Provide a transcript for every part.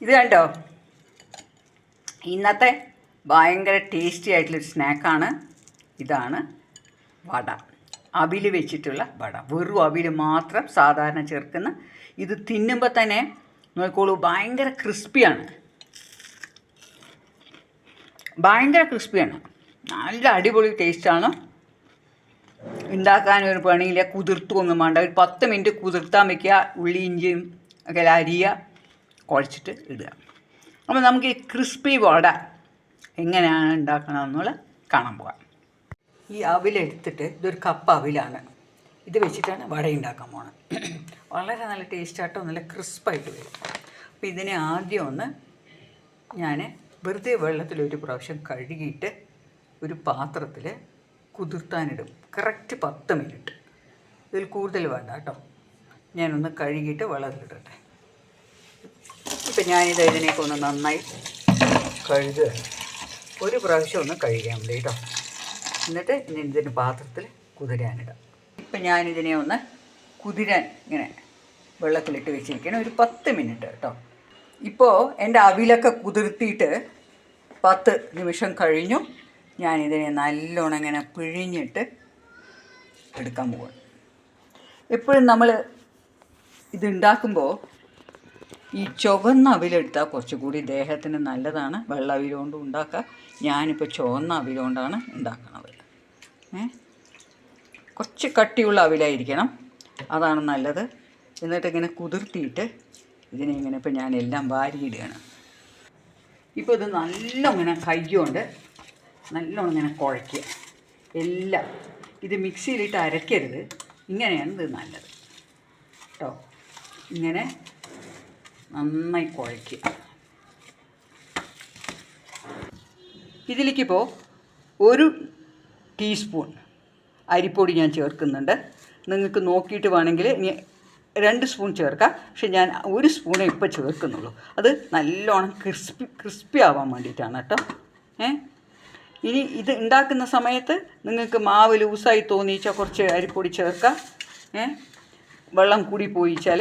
ഇത് കണ്ടോ? ഇന്നത്തെ ഭയങ്കര ടേസ്റ്റി ആയിട്ടുള്ളൊരു സ്നാക്കാണ് ഇതാണ് വട. അവിൽ വെച്ചിട്ടുള്ള വട. വെറും അവിൽ മാത്രം സാധാരണ ചേർക്കുന്ന. ഇത് തിന്നുമ്പോൾ തന്നെ നോക്കോളൂ ഭയങ്കര ക്രിസ്പിയാണ് ഭയങ്കര ക്രിസ്പിയാണ് നല്ല അടിപൊളി ടേസ്റ്റാണ് ഉണ്ടാക്കാൻ ഒരു പണിയില്ല. കുതിർത്തു ഒന്നും വേണ്ട. ഒരു പത്ത് മിനിറ്റ് കുതിർത്താൻ വയ്ക്കുക ഉള്ളി ഇഞ്ചിയും ഒക്കെ അരിയുക. കുഴച്ചിട്ട് ഇടുക. അപ്പോൾ നമുക്ക് ഈ ക്രിസ്പി വട എങ്ങനെയാണ് ഉണ്ടാക്കണമെന്നുള്ള കാണാൻ പോകാം. ഈ അവിലെടുത്തിട്ട് ഇതൊരു കപ്പ് അവിലാണ്. ഇത് വെച്ചിട്ടാണ് വട ഉണ്ടാക്കാൻ പോണത് വളരെ നല്ല ടേസ്റ്റായിട്ടോ നല്ല ക്രിസ്പായിട്ട് വരും. അപ്പോൾ ഇതിനെ ആദ്യം ഒന്ന് ഞാൻ വെറുതെ വെള്ളത്തിൽ ഒരു പ്രാവശ്യം കഴുകിയിട്ട് ഒരു പാത്രത്തിൽ കുതിർത്താനിടും. കറക്റ്റ് പത്ത് മിനിറ്റ് ഇതിൽ കൂടുതൽ വേണ്ട കേട്ടോ. ഞാനൊന്ന് കഴുകിയിട്ട് വെള്ളത്തിലിടട്ടെ. ഇപ്പം ഞാനിത് ഇതിനേക്ക് ഒന്ന് നന്നായി കഴുകുക ഒരു പ്രാവശ്യം ഒന്ന് കഴുകാൻ വേണ്ടി കേട്ടോ. എന്നിട്ട് ഇനി ഇതിന് പാത്രത്തിൽ കുതിരാനിടാം. ഇപ്പം ഞാനിതിനെ ഒന്ന് കുതിരാൻ ഇങ്ങനെ വെള്ളത്തിലിട്ട് വെച്ചിരിക്കണം ഒരു പത്ത് മിനിറ്റ് കേട്ടോ. ഇപ്പോൾ എന്റെ അവിലൊക്കെ കുതിർത്തിയിട്ട് പത്ത് നിമിഷം കഴിഞ്ഞു. ഞാനിതിനെ നല്ലോണം ഇങ്ങനെ പിഴിഞ്ഞിട്ട് എടുക്കാൻ പോവാണ്. എപ്പോഴും നമ്മൾ ഇതുണ്ടാക്കുമ്പോൾ ഈ ചുവന്ന അവിലെടുത്താൽ കുറച്ചുകൂടി ദേഹത്തിന് നല്ലതാണ്. വെള്ള അവിലുകൊണ്ടും ഉണ്ടാക്കുക ഞാനിപ്പോൾ ചുവന്ന അവിലുകൊണ്ടാണ് ഉണ്ടാക്കുന്നത് ഏ? കുറച്ച് കട്ടിയുള്ള അവിലായിരിക്കണം. അതാണ് നല്ലത്. എന്നിട്ട് ഇങ്ങനെ കുതിർത്തിയിട്ട് ഇതിനെ ഇങ്ങനെ ഇപ്പോൾ ഞാൻ എല്ലാം വാരിയിടുകയാണ്. ഇപ്പോൾ ഇത് നല്ലോണം ഇങ്ങനെ നല്ലോണം ഇങ്ങനെ കുഴയ്ക്കുക. എല്ലാം. ഇത് മിക്സിയിലിട്ട് അരയ്ക്കരുത്. ഇങ്ങനെയാണ് ഇത് നല്ലത്. കേട്ടോ ഇങ്ങനെ നന്നായി കുഴയ്ക്കുക. ഇതിലേക്കിപ്പോൾ ഒരു ടീസ്പൂൺ അരിപ്പൊടി ഞാൻ ചേർക്കുന്നുണ്ട്. നിങ്ങൾക്ക് നോക്കിയിട്ട് വേണമെങ്കിൽ ഇനി രണ്ട് സ്പൂൺ ചേർക്കാം. പക്ഷെ ഞാൻ ഒരു സ്പൂണേ ഇപ്പോൾ ചേർക്കുന്നുള്ളൂ. അത് നല്ലോണം ക്രിസ്പി ക്രിസ്പി ആവാൻ വേണ്ടിയിട്ടാണ് കേട്ടോ. ഏ? ഇനി ഇത് ഉണ്ടാക്കുന്ന സമയത്ത് നിങ്ങൾക്ക് മാവ് ലൂസായി തോന്നിച്ചാൽ കുറച്ച് അരിപ്പൊടി ചേർക്കാം. ഏ? വെള്ളം കൂടി പോയിച്ചാൽ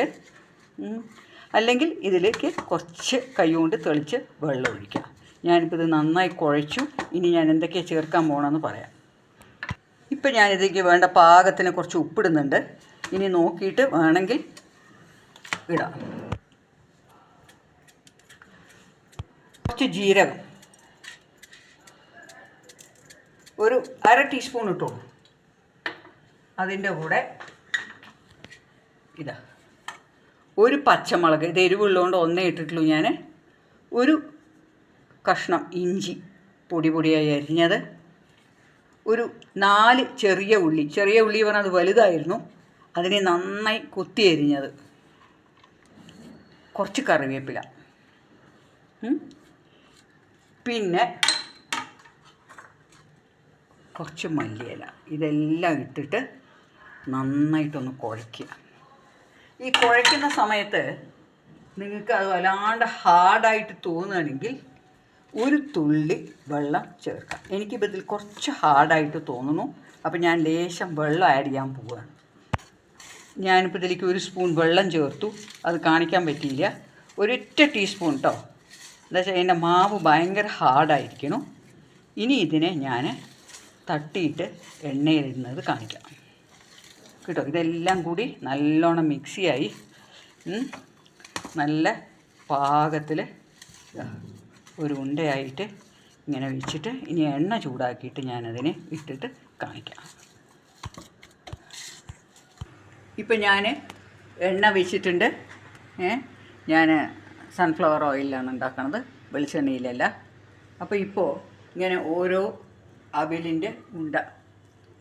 അല്ലെങ്കിൽ ഇതിലേക്ക് കുറച്ച് കൈ കൊണ്ട് തെളിച്ച് വെള്ളം ഒഴിക്കാം ഞാനിപ്പോൾ ഇത് നന്നായി കുഴച്ചു. ഇനി ഞാൻ എന്തൊക്കെയാണ് ചേർക്കാൻ പോകണമെന്ന് പറയാം. ഇപ്പം ഞാനിതിലേക്ക് വേണ്ട പാകത്തിന് കുറച്ച് ഉപ്പിടുന്നുണ്ട്. ഇനി നോക്കിയിട്ട് വേണമെങ്കിൽ ഇടാം. കുറച്ച് ജീരകം. ഒരു അര ടീസ്പൂൺ ഇട്ടോളൂ. അതിന്റെ കൂടെ ഇതാ. ഒരു പച്ചമുളക് ഇത് എരിവുള്ളതുകൊണ്ട് ഒന്നേ ഇട്ടിട്ടുള്ളൂ ഞാൻ ഒരു കഷ്ണം ഇഞ്ചി പൊടി പൊടിയായി അരിഞ്ഞത്. ഒരു നാല് ചെറിയ ഉള്ളി ചെറിയ ഉള്ളി പറഞ്ഞാൽ അത് വലുതായിരുന്നു. അതിനെ നന്നായി കുത്തി അരിഞ്ഞത്. കുറച്ച് കറിവേപ്പില. പിന്നെ കുറച്ച് മല്ലിയില. ഇതെല്ലാം ഇട്ടിട്ട് നന്നായിട്ടൊന്ന് കുഴയ്ക്കുക. ഈ കുഴയ്ക്കുന്ന സമയത്ത് നിങ്ങൾക്ക് അത് വല്ലാണ്ട് ഹാർഡായിട്ട് തോന്നുകയാണെങ്കിൽ ഒരു തുള്ളി വെള്ളം ചേർക്കാം. എനിക്കിപ്പോൾ ഇതിൽ കുറച്ച് ഹാർഡായിട്ട് തോന്നുന്നു. അപ്പോൾ ഞാൻ ലേശം വെള്ളം ആഡ് ചെയ്യാൻ പോവുകയാണ്. ഞാനിപ്പോൾ ഇതിലേക്ക് ഒരു സ്പൂൺ വെള്ളം ചേർത്തു. അത് കാണിക്കാൻ പറ്റിയില്ല. ഒരൊറ്റ ടീസ്പൂൺ കേട്ടോ എന്താ വെച്ചാൽ എന്റെ മാവ് ഭയങ്കര ഹാർഡായിരിക്കണം ഇനി ഇതിനെ ഞാൻ തട്ടിയിട്ട് എണ്ണയിലിടുന്നത് കാണിക്കാം. കേട്ടോ ഇതെല്ലാം കൂടി നല്ലോണം മിക്സിയായി നല്ല പാകത്തിൽ ഒരു ഉണ്ടയായിട്ട് ഇങ്ങനെ വെച്ചിട്ട് ഇനി എണ്ണ ചൂടാക്കിയിട്ട് ഞാനതിനെ ഇട്ടിട്ട് കാണിക്കാം. ഇപ്പം ഞാൻ എണ്ണ വെച്ചിട്ടുണ്ട് ഞാൻ സൺഫ്ലവർ ഓയിലാണ് ഉണ്ടാക്കുന്നത് വെളിച്ചെണ്ണയിലല്ല. അപ്പോൾ ഇപ്പോൾ ഇങ്ങനെ ഓരോ അവിലിന്റെ ഉണ്ട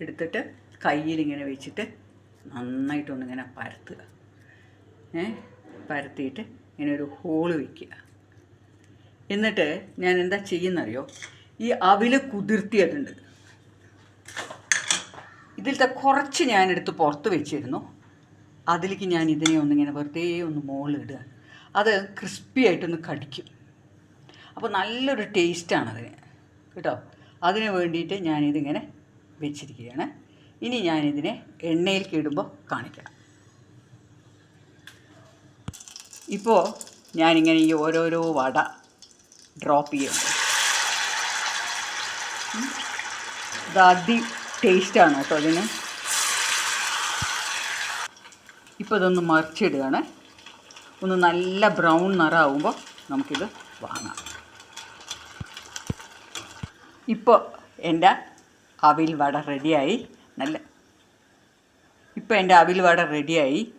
എടുത്തിട്ട് കയ്യിലിങ്ങനെ വെച്ചിട്ട് നന്നായിട്ടൊന്നിങ്ങനെ പരത്തുക. ഏ? പരത്തിയിട്ട് ഇങ്ങനെ ഒരു ഹോൾ വയ്ക്കുക എന്നിട്ട് ഞാൻ എന്താ ചെയ്യുന്നറിയോ? ഈ അവിൽ കുതിർത്തിയതുണ്ട്. ഇതിലത്തെ കുറച്ച് ഞാനെടുത്ത് പുറത്ത് വെച്ചിരുന്നു. അതിലേക്ക് ഞാൻ ഇതിനെ ഒന്നിങ്ങനെ വെറുതെ ഒന്ന് മുകളിലിടുക അത് ക്രിസ്പി ആയിട്ടൊന്ന് കടിക്കും. അപ്പോൾ നല്ലൊരു ടേസ്റ്റാണ് അതിന് കേട്ടോ? അതിന് വേണ്ടിയിട്ട് ഞാനിതിങ്ങനെ വെച്ചിരിക്കുകയാണ്. ഇനി ഞാനിതിനെ എണ്ണയിൽ കിടുമ്പോൾ കാണിക്കാം. ഇപ്പോൾ ഞാനിങ്ങനെ ഈ ഓരോരോ വട ഡ്രോപ്പ് ചെയ്യും. ഇത് അതി ടേസ്റ്റാണ് കേട്ടോ അതിന്. ഇപ്പോൾ ഇതൊന്ന് മറിച്ചിടുകയാണ്. ഒന്ന് നല്ല ബ്രൗൺ നിറാവുമ്പോൾ നമുക്കിത് വാങ്ങാം. ഇപ്പോൾ എന്റെ അവിൽ വട റെഡിയായി നല്ല. ഇപ്പോൾ എന്റെ അവിൽ വട റെഡിയായി.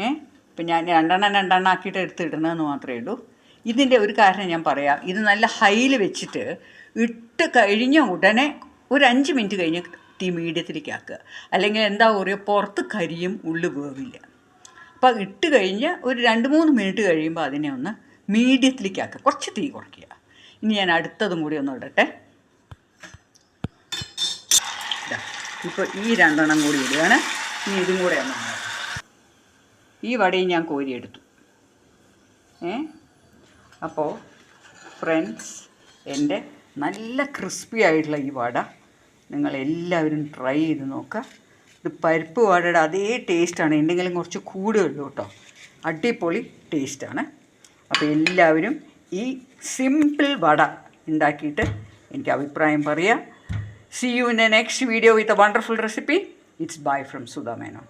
ഏ? ഇപ്പം ഞാൻ രണ്ടെണ്ണം രണ്ടെണ്ണം ആക്കിയിട്ട് എടുത്തിടുന്നതെന്ന് മാത്രമേ ഉള്ളൂ. ഇതിന്റെ ഒരു കാരണം ഞാൻ പറയാം. ഇത് നല്ല ഹൈയിൽ വെച്ചിട്ട് ഇട്ട് കഴിഞ്ഞ ഉടനെ ഒരു അഞ്ച് മിനിറ്റ് കഴിഞ്ഞ് തീ മീഡിയത്തിലേക്ക് ആക്കുക. അല്ലെങ്കിൽ എന്താ പറയുക പുറത്ത് കരിയും ഉള്ളു വേവില്ല. അപ്പോൾ ഇട്ട് കഴിഞ്ഞ് ഒരു രണ്ട് മൂന്ന് മിനിറ്റ് കഴിയുമ്പോൾ അതിനെ ഒന്ന് മീഡിയത്തിലേക്ക് ആക്കുക. കുറച്ച് തീ കുറയ്ക്കുക. ഇനി ഞാൻ അടുത്തതും കൂടി ഒന്ന് ഇടട്ടെ ഇതാ ഇപ്പോൾ ഈ രണ്ടെണ്ണം കൂടി ഇടുകയാണ്. ഇനി ഇതും കൂടെ ഒന്ന് ഈ വടയും ഞാൻ കോരിയെടുത്തു. ഏ? അപ്പോൾ ഫ്രണ്ട്സ് എന്റെ നല്ല ക്രിസ്പി ആയിട്ടുള്ള ഈ വട നിങ്ങൾ എല്ലാവരും ട്രൈ ചെയ്ത് നോക്കുക ഇത് പരിപ്പ് വടയുടെ അതേ ടേസ്റ്റാണ് എന്തെങ്കിലും കുറച്ച് കൂടുതലുള്ളൂ കേട്ടോ. അടിപൊളി ടേസ്റ്റാണ് അപ്പോൾ എല്ലാവരും ഈ സിമ്പിൾ വട ഉണ്ടാക്കിയിട്ട് എനിക്ക് അഭിപ്രായം പറയുക See you in the next video with a wonderful recipe. It's bye from Sudha Menon.